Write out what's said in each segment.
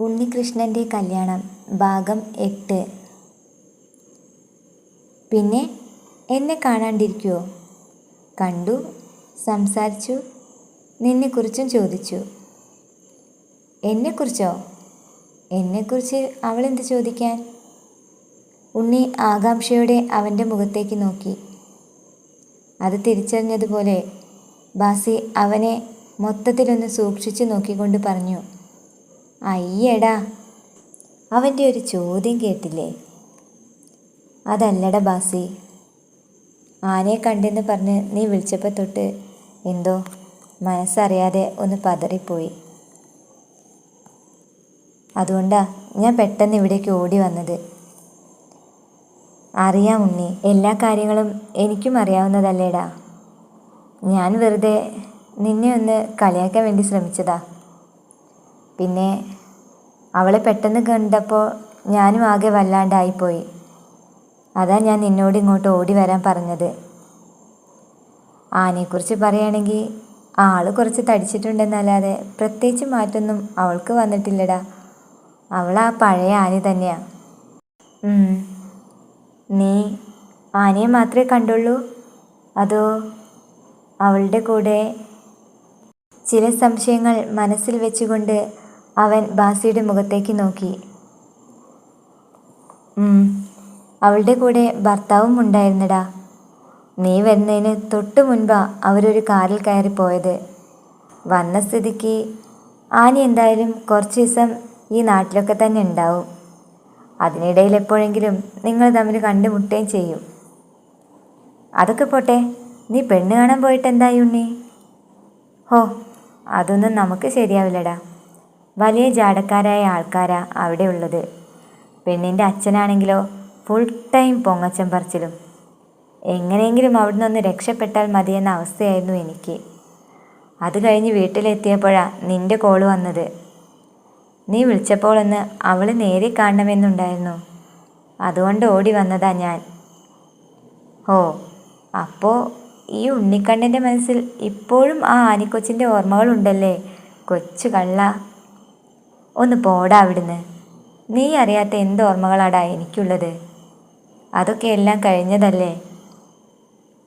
ഉണ്ണികൃഷ്ണന്റെ കല്യാണം ഭാഗം എട്ട്. പിന്നെ എന്നെ കാണാണ്ടിരിക്കുമോ കണ്ടു സംസാരിച്ചു നിന്നെക്കുറിച്ചും ചോദിച്ചു. എന്നെക്കുറിച്ചോ? എന്നെക്കുറിച്ച് അവൾ എന്ത് ചോദിക്കാൻ? ഉണ്ണി ആകാംക്ഷയോടെ അവന്റെ മുഖത്തേക്ക് നോക്കി. അത് തിരിച്ചറിഞ്ഞതുപോലെ ബാസി അവനെ മൊത്തത്തിലൊന്ന് സൂക്ഷിച്ചു നോക്കിക്കൊണ്ട് പറഞ്ഞു അയ്യടാ. അവന്റെ ഒരു ചോദ്യം കേട്ടില്ലേ? അതല്ലട ബാസി. ആനയെ കണ്ടെന്ന് പറഞ്ഞ് നീ വിളിച്ചപ്പോൾ തൊട്ട് എന്തോ മനസ്സറിയാതെ ഒന്ന് പതറിപ്പോയി. അതുകൊണ്ടാ ഞാൻ പെട്ടെന്ന് ഇവിടേക്ക് ഓടി വന്നത്. അറിയാം ഉണ്ണി എല്ലാ കാര്യങ്ങളും എനിക്കും അറിയാവുന്നതല്ലേടാ. ഞാൻ വെറുതെ നിന്നെ ഒന്ന് കളിയാക്കാൻ വേണ്ടി ശ്രമിച്ചതാ. പിന്നെ അവളെ പെട്ടെന്ന് കണ്ടപ്പോൾ ഞാനും ആകെ വല്ലാണ്ടായിപ്പോയി. അതാ ഞാൻ നിന്നോട് ഇങ്ങോട്ട് ഓടി വരാൻ പറഞ്ഞത്. ആനയെക്കുറിച്ച് പറയുകയാണെങ്കിൽ ആൾ കുറച്ച് തടിച്ചിട്ടുണ്ടെന്നല്ലാതെ പ്രത്യേകിച്ച് മാറ്റൊന്നും അവൾക്ക് വന്നിട്ടില്ലടാ. അവൾ ആ പഴയ ആന തന്നെയാ. നീ ആനയെ മാത്രമേ കണ്ടുള്ളൂ? അതോ അവളുടെ കൂടെ ചില സംശയങ്ങൾ മനസ്സിൽ വെച്ചുകൊണ്ട് അവൻ ബാസിയുടെ മുഖത്തേക്ക് നോക്കി. അവളുടെ കൂടെ ഭർത്താവും ഉണ്ടായിരുന്നടാ. നീ വരുന്നതിന് തൊട്ട് മുൻപാ അവരൊരു കാറിൽ കയറി പോയത് വന്ന സ്ഥിതിക്ക് ആനി എന്തായാലും കുറച്ച് ദിവസം ഈ നാട്ടിലൊക്കെ തന്നെ ഉണ്ടാവും. അതിനിടയിൽ എപ്പോഴെങ്കിലും നിങ്ങൾ തമ്മിൽ കണ്ടുമുട്ടുകയും ചെയ്യും. അതൊക്കെ പോട്ടെ നീ പെണ്ണ് കാണാൻ പോയിട്ട് എന്തായി ഉണ്ണി? ഹോ അതൊന്നും നമുക്ക് ശരിയാവില്ലടാ. വലിയ ജാടക്കാരായ ആൾക്കാരാ അവിടെ ഉള്ളത്. പെണ്ണിന്റെ അച്ഛനാണെങ്കിലോ ഫുൾ ടൈം പൊങ്ങച്ചം പറിച്ചിലും. എങ്ങനെയെങ്കിലും അവിടെ ഒന്ന് രക്ഷപ്പെട്ടാൽ മതിയെന്ന അവസ്ഥയായിരുന്നു എനിക്ക്. അത് കഴിഞ്ഞ് വീട്ടിലെത്തിയപ്പോഴാ നിന്റെ കോൾ വന്നത്. നീ വിളിച്ചപ്പോൾ ഒന്ന് അവൾ നേരെ കാണണമെന്നുണ്ടായിരുന്നു. അതുകൊണ്ട് ഓടി വന്നതാ ഞാൻ. ഓ അപ്പോൾ ഈ ഉണ്ണിക്കണ്ണന്റെ മനസ്സിൽ ഇപ്പോഴും ആ ആനിക്കൊച്ചിന്റെ ഓർമ്മകളുണ്ടല്ലേ? കൊച്ചു കള്ള ഒന്ന് പോടാ അവിടുന്ന്. നീ അറിയാത്ത എന്ത് ഓർമ്മകളാടാ എനിക്കുള്ളത്? അതൊക്കെ എല്ലാം കഴിഞ്ഞതല്ലേ?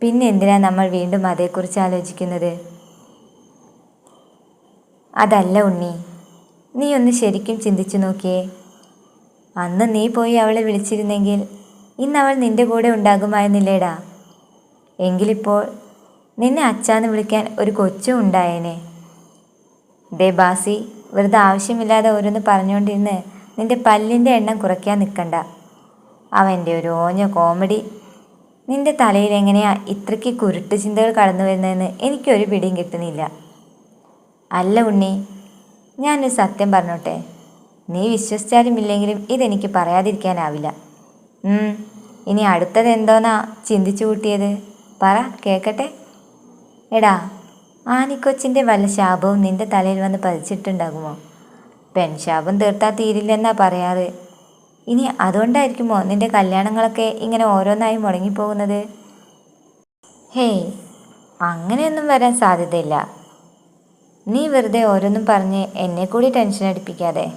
പിന്നെ എന്തിനാ നമ്മൾ വീണ്ടും അതേക്കുറിച്ച് ആലോചിക്കുന്നത്? അതല്ല ഉണ്ണി നീ ഒന്ന് ശരിക്കും ചിന്തിച്ചു നോക്കിയേ. അന്ന് നീ പോയി അവളെ വിളിച്ചിരുന്നെങ്കിൽ ഇന്ന് അവൾ നിന്റെ കൂടെ ഉണ്ടാകുമായിരുന്നില്ലേടാ? എങ്കിലിപ്പോൾ നിന്നെ അച്ചാന്ന് വിളിക്കാൻ ഒരു കൊച്ചും ഉണ്ടായേനെ. ദേ ബാസി വെറുതെ ആവശ്യമില്ലാതെ ഓരോന്ന് പറഞ്ഞുകൊണ്ടിരുന്ന് നിന്റെ പല്ലിന്റെ എണ്ണം കുറയ്ക്കാൻ നിൽക്കണ്ട. അവന്റെ ഒരു ഓഞ്ഞ കോമഡി. നിന്റെ തലയിൽ എങ്ങനെയാ ഇത്രയ്ക്ക് കുരുട്ട് ചിന്തകൾ കടന്നു വരുന്നതെന്ന് എനിക്കൊരു പിടിയും കിട്ടുന്നില്ല. അല്ല ഉണ്ണി ഞാനൊരു സത്യം പറഞ്ഞോട്ടെ. നീ വിശ്വസിച്ചാലും ഇല്ലെങ്കിലും ഇതെനിക്ക് പറയാതിരിക്കാനാവില്ല. ഇനി അടുത്തത് എന്തോന്നാ ചിന്തിച്ചു കൂട്ടിയത്? പറ കേക്കട്ടെ എടാ ആനിക്കൊച്ചിന്റെ വല്ല ശാപവും നിന്റെ തലയിൽ വന്ന് പതിച്ചിട്ടുണ്ടാകുമോ? പെൺശാപം തീർത്താൽ തീരില്ലെന്നാ പറയാറ്. ഇനി അതുകൊണ്ടായിരിക്കുമോ നിന്റെ കല്യാണങ്ങളൊക്കെ ഇങ്ങനെ ഓരോന്നായി മുടങ്ങിപ്പോകുന്നത്? ഹേയ് അങ്ങനെയൊന്നും വരാൻ സാധ്യതയില്ല. നീ വെറുതെ ഓരോന്നും പറഞ്ഞ് എന്നെ കൂടി ടെൻഷൻ അടിപ്പിക്കാതെ.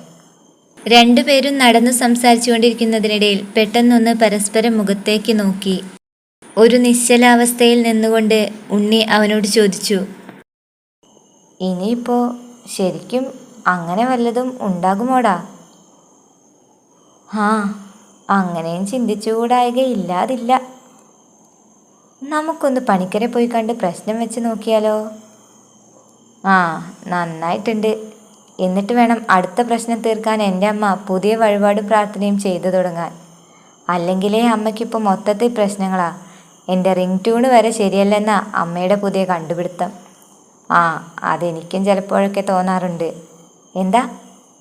രണ്ടുപേരും നടന്നു സംസാരിച്ചുകൊണ്ടിരിക്കുന്നതിനിടയിൽ പെട്ടെന്നൊന്ന് പരസ്പരം മുഖത്തേക്ക് നോക്കി. ഒരു നിശ്ചലാവസ്ഥയിൽ നിന്നുകൊണ്ട് ഉണ്ണി അവനോട് ചോദിച്ചു ഇനിയിപ്പോ ശരിക്കും അങ്ങനെ വല്ലതും ഉണ്ടാകുമോടാ? ആ അങ്ങനെയും ചിന്തിച്ചുകൂടായികയില്ലാതില്ല നമുക്കൊന്ന് പണിക്കരെ പോയി കണ്ട് പ്രശ്നം വെച്ച് നോക്കിയാലോ? ആ നന്നായിട്ടുണ്ട്. എന്നിട്ട് വേണം അടുത്ത പ്രശ്നം തീർക്കാൻ എന്റെ അമ്മ പുതിയ വഴിപാട് പ്രാർത്ഥനയും ചെയ്തു തുടങ്ങാൻ. അല്ലെങ്കിലേ അമ്മയ്ക്കിപ്പോൾ മൊത്തത്തിൽ പ്രശ്നങ്ങളാ. എന്റെ റിംഗ് ട്യൂണ് വരെ ശരിയല്ലെന്ന അമ്മയുടെ പുതിയ കണ്ടുപിടുത്തം. ആ അതെനിക്കും ചിലപ്പോഴൊക്കെ തോന്നാറുണ്ട്. എന്താ?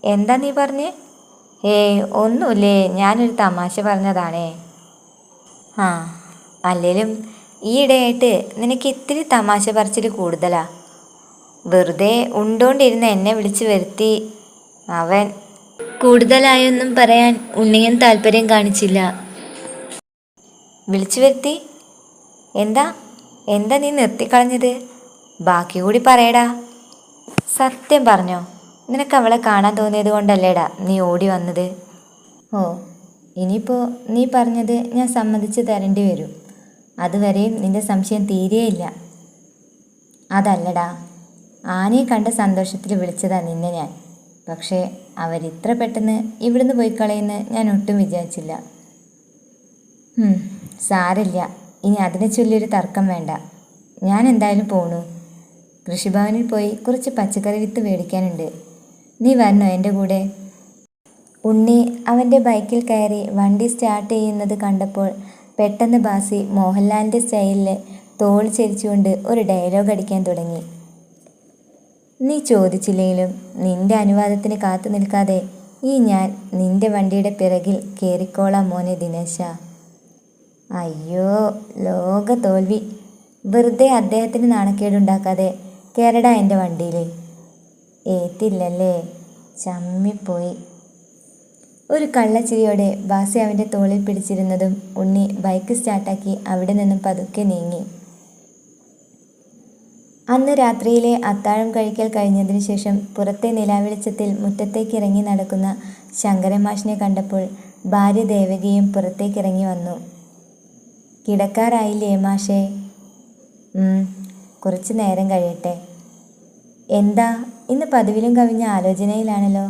എന്താ നീ പറഞ്ഞേ? ഏയ് ഒന്നുമില്ലേ. ഞാനൊരു തമാശ പറഞ്ഞതാണേ. ആ അല്ലേലും ഈയിടെയായിട്ട് നിനക്ക് ഇത്തിരി തമാശ പറിച്ചിൽ കൂടുതലാ. വെറുതെ ഉണ്ടോണ്ടിരുന്ന എന്നെ വിളിച്ചു വരുത്തി അവൻ. കൂടുതലായൊന്നും പറയാൻ ഉണ്ണിയൻ താല്പര്യം കാണിച്ചില്ല. വിളിച്ചു വരുത്തി. എന്താ? എന്താ നീ നിർത്തിക്കളഞ്ഞത്? ബാക്കി കൂടി പറയടാ. സത്യം പറഞ്ഞോ നിനക്ക് അവളെ കാണാൻ തോന്നിയത് കൊണ്ടല്ലേടാ നീ ഓടി വന്നത്? ഓ ഇനിയിപ്പോൾ നീ പറഞ്ഞത് ഞാൻ സമ്മതിച്ച് തരേണ്ടി വരും. അതുവരെയും നിന്റെ സംശയം തീരെയില്ല അതല്ലടാ ആനയെ കണ്ട സന്തോഷത്തിൽ വിളിച്ചതാ നിന്നെ ഞാൻ. പക്ഷേ അവരിത്ര പെട്ടെന്ന് ഇവിടുന്ന് പോയി കളയുന്ന് ഞാൻ ഒട്ടും വിചാരിച്ചില്ല. സാരില്ല ഇനി അതിനെ ചൊല്ലിയൊരു തർക്കം വേണ്ട. ഞാൻ എന്തായാലും പോണു. കൃഷിഭവനിൽ പോയി കുറച്ച് പച്ചക്കറി വിത്ത് മേടിക്കാനുണ്ട്. നീ വരണോ എന്റെ കൂടെ? ഉണ്ണി അവന്റെ ബൈക്കിൽ കയറി വണ്ടി സ്റ്റാർട്ട് ചെയ്യുന്നത് കണ്ടപ്പോൾ പെട്ടെന്ന് ബാസി മോഹൻലാലിന്റെ സ്റ്റൈലിൽ തോൾ ചരിച്ചുകൊണ്ട് ഒരു ഡയലോഗ് അടിക്കാൻ തുടങ്ങി. നീ ചോദിച്ചില്ലെങ്കിലും നിന്റെ അനുവാദത്തിന് കാത്തു നിൽക്കാതെ ഈ ഞാൻ നിന്റെ വണ്ടിയുടെ പിറകിൽ കയറിക്കോളാം മോനെ ദിനേശ. അയ്യോ ലോക തോൽവി. വെറുതെ അദ്ദേഹത്തിന് നാണക്കേടുണ്ടാക്കാതെ കയറടാ എന്റെ വണ്ടിയിൽ ഏത്തില്ലല്ലേ? ചമ്മിപ്പോയി. ഒരു കള്ളച്ചിരിയോടെ ബാസി അവന്റെ തോളിൽ പിടിച്ചിരുന്നതും ഉണ്ണി ബൈക്ക് സ്റ്റാർട്ടാക്കി അവിടെ നിന്നും പതുക്കെ നീങ്ങി. അന്ന് രാത്രിയിലെ അത്താഴം കഴിക്കൽ കഴിഞ്ഞതിന് ശേഷം പുറത്തെ നിലാവെളിച്ചത്തിൽ മുറ്റത്തേക്ക് ഇറങ്ങി നടക്കുന്ന ശങ്കരമാഷിനെ കണ്ടപ്പോൾ ഭാര്യ ദേവകിയും പുറത്തേക്കിറങ്ങി വന്നു. കിടക്കാറായില്ലേ മാഷേ? കുറച്ച് നേരം കഴിയട്ടെ. എന്താ? ഇന്ന് പതിവിലും കവിഞ്ഞ ആലോചനയിലാണല്ലോ.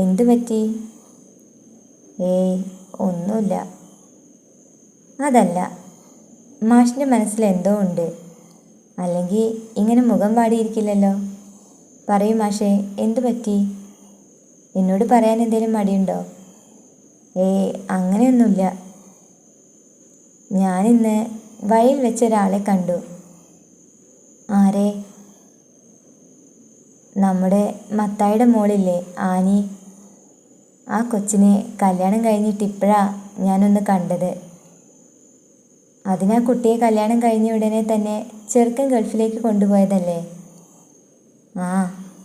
എന്തു പറ്റി? ഏയ് ഒന്നുമില്ല. അതല്ല മാഷിന്റെ മനസ്സിൽ എന്തോ ഉണ്ട്. അല്ലെങ്കിൽ ഇങ്ങനെ മുഖം പാടിയിരിക്കില്ലല്ലോ. പറയൂ മാഷേ എന്തു പറ്റി? എന്നോട് പറയാൻ എന്തെങ്കിലും മടിയുണ്ടോ? ഏയ് അങ്ങനെയൊന്നുമില്ല. ഞാനിന്ന് വഴിയിൽ വെച്ച ഒരാളെ കണ്ടു. ആരെ? നമ്മുടെ മത്തായിയുടെ മോളില്ലേ ആനി. ആ കൊച്ചിനെ കല്യാണം കഴിഞ്ഞിട്ട് ഇപ്പോഴാ ഞാനൊന്ന് കണ്ടത്. അതിനാ കുട്ടിയെ കല്യാണം കഴിഞ്ഞ ഉടനെ തന്നെ ചെറുക്കൻ ഗൾഫിലേക്ക് കൊണ്ടുപോയതല്ലേ? ആ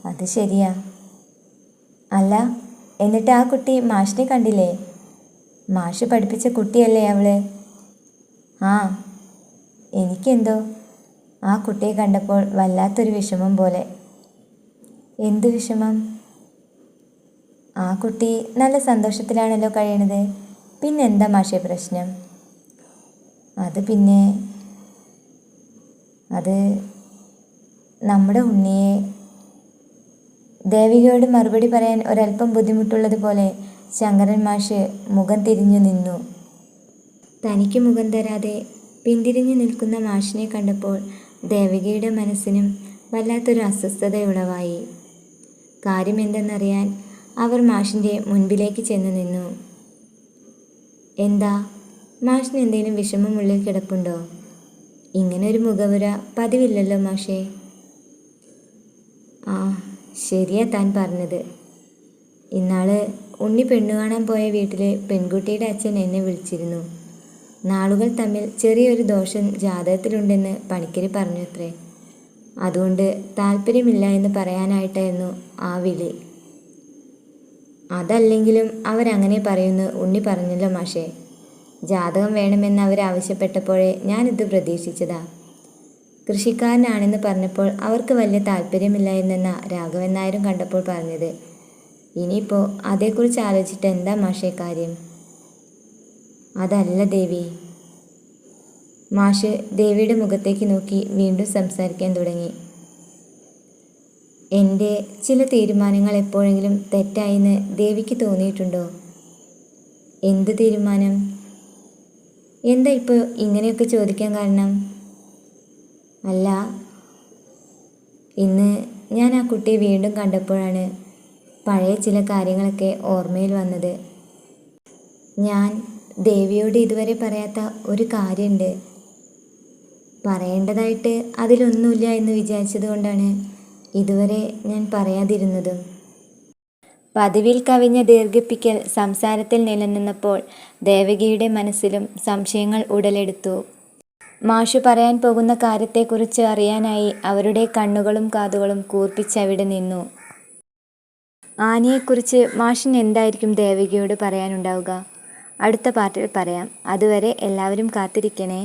അത് ശരിയാ. അല്ല എന്നിട്ട് ആ കുട്ടി മാഷിനെ കണ്ടില്ലേ? മാഷ് പഠിപ്പിച്ച കുട്ടിയല്ലേ അവൾ? ആ എനിക്കെന്തോ ആ കുട്ടിയെ കണ്ടപ്പോൾ വല്ലാത്തൊരു വിഷമം പോലെ. എന്ത് വിഷമം? ആ കുട്ടി നല്ല സന്തോഷത്തിലാണല്ലോ കഴിയണത്. പിന്നെന്താ മാഷെ പ്രശ്നം? അത് പിന്നെ അത് നമ്മുടെ ഉണ്ണിയെ ദേവികയോട് മറുപടി പറയാൻ ഒരല്പം ബുദ്ധിമുട്ടുള്ളതുപോലെ ശങ്കരൻ മാഷ് മുഖം തിരിഞ്ഞു നിന്നു. തനിക്ക് മുഖം തരാതെ പിന്തിരിഞ്ഞു നിൽക്കുന്ന മാഷിനെ കണ്ടപ്പോൾ ദേവികയുടെ മനസ്സിനും വല്ലാത്തൊരു അസ്വസ്ഥതയുളവായി. കാര്യമെന്തെന്നറിയാൻ അവർ മാഷിന്റെ മുൻപിലേക്ക് ചെന്ന് നിന്നു. എന്താ? മാഷിന് എന്തെങ്കിലും വിഷമം ഉള്ളിൽ കിടപ്പുണ്ടോ? ഇങ്ങനെ ഒരു മുഖവുര പതിവില്ലല്ലോ മാഷേ. ആ ശരിയാ താൻ പറഞ്ഞത്. ഇന്നാൾ ഉണ്ണി പെണ്ണു കാണാൻ പോയ വീട്ടിലെ പെൺകുട്ടിയുടെ അച്ഛൻ എന്നെ വിളിച്ചിരുന്നു. നാളുകൾ തമ്മിൽ ചെറിയൊരു ദോഷം ജാതകത്തിലുണ്ടെന്ന് പണിക്കരി പറഞ്ഞു അത്രേ അതുകൊണ്ട് താല്പര്യമില്ല എന്ന് പറയാനായിട്ടായിരുന്നു ആ വിളി. അതല്ലെങ്കിലും അവരങ്ങനെ പറയുന്നു ഉണ്ണി പറഞ്ഞല്ലോ മാഷേ. ജാതകം വേണമെന്ന് അവർ ആവശ്യപ്പെട്ടപ്പോഴേ ഞാനിത് പ്രതീക്ഷിച്ചതാ. കൃഷിക്കാരനാണെന്ന് പറഞ്ഞപ്പോൾ അവർക്ക് വലിയ താല്പര്യമില്ലായിരുന്നെന്ന രാഘവൻ നായരും കണ്ടപ്പോൾ പറഞ്ഞത്. ഇനിയിപ്പോൾ അതേക്കുറിച്ച് ആലോചിച്ചിട്ട് എന്താ മാഷേ കാര്യം? അതല്ല ദേവി. മാഷ് ദേവിയുടെ മുഖത്തേക്ക് നോക്കി വീണ്ടും സംസാരിക്കാൻ തുടങ്ങി. എന്റെ ചില തീരുമാനങ്ങൾ എപ്പോഴെങ്കിലും തെറ്റായെന്ന് ദേവിക്ക് തോന്നിയിട്ടുണ്ടോ? എന്ത് തീരുമാനം? എന്താ ഇപ്പോൾ ഇങ്ങനെയൊക്കെ ചോദിക്കാൻ കാരണം? അല്ല. ഇന്ന് ഞാൻ ആ കുട്ടിയെ വീണ്ടും കണ്ടപ്പോഴാണ് പഴയ ചില കാര്യങ്ങളൊക്കെ ഓർമ്മയിൽ വന്നത്. ഞാൻ ദേവിയോട് ഇതുവരെ പറയാത്ത ഒരു കാര്യമുണ്ട് പറയേണ്ടതായിട്ട് അതിലൊന്നുമില്ല എന്ന് വിചാരിച്ചത് കൊണ്ടാണ് ഇതുവരെ ഞാൻ പറയാതിരുന്നതും. പതിവിൽ കവിഞ്ഞ ദീർഘിപ്പിക്കൽ സംസാരത്തിൽ നിലനിന്നപ്പോൾ ദേവകിയുടെ മനസ്സിലും സംശയങ്ങൾ ഉടലെടുത്തു. മാഷു പറയാൻ പോകുന്ന കാര്യത്തെക്കുറിച്ച് അറിയാനായി അവരുടെ കണ്ണുകളും കാതുകളും കൂർപ്പിച്ചവിടെ നിന്നു. ആനയെക്കുറിച്ച് മാഷിന് എന്തായിരിക്കും ദേവകിയോട് പറയാനുണ്ടാവുക? അടുത്ത പാർട്ടിൽ പറയാം. അതുവരെ എല്ലാവരും കാത്തിരിക്കണേ.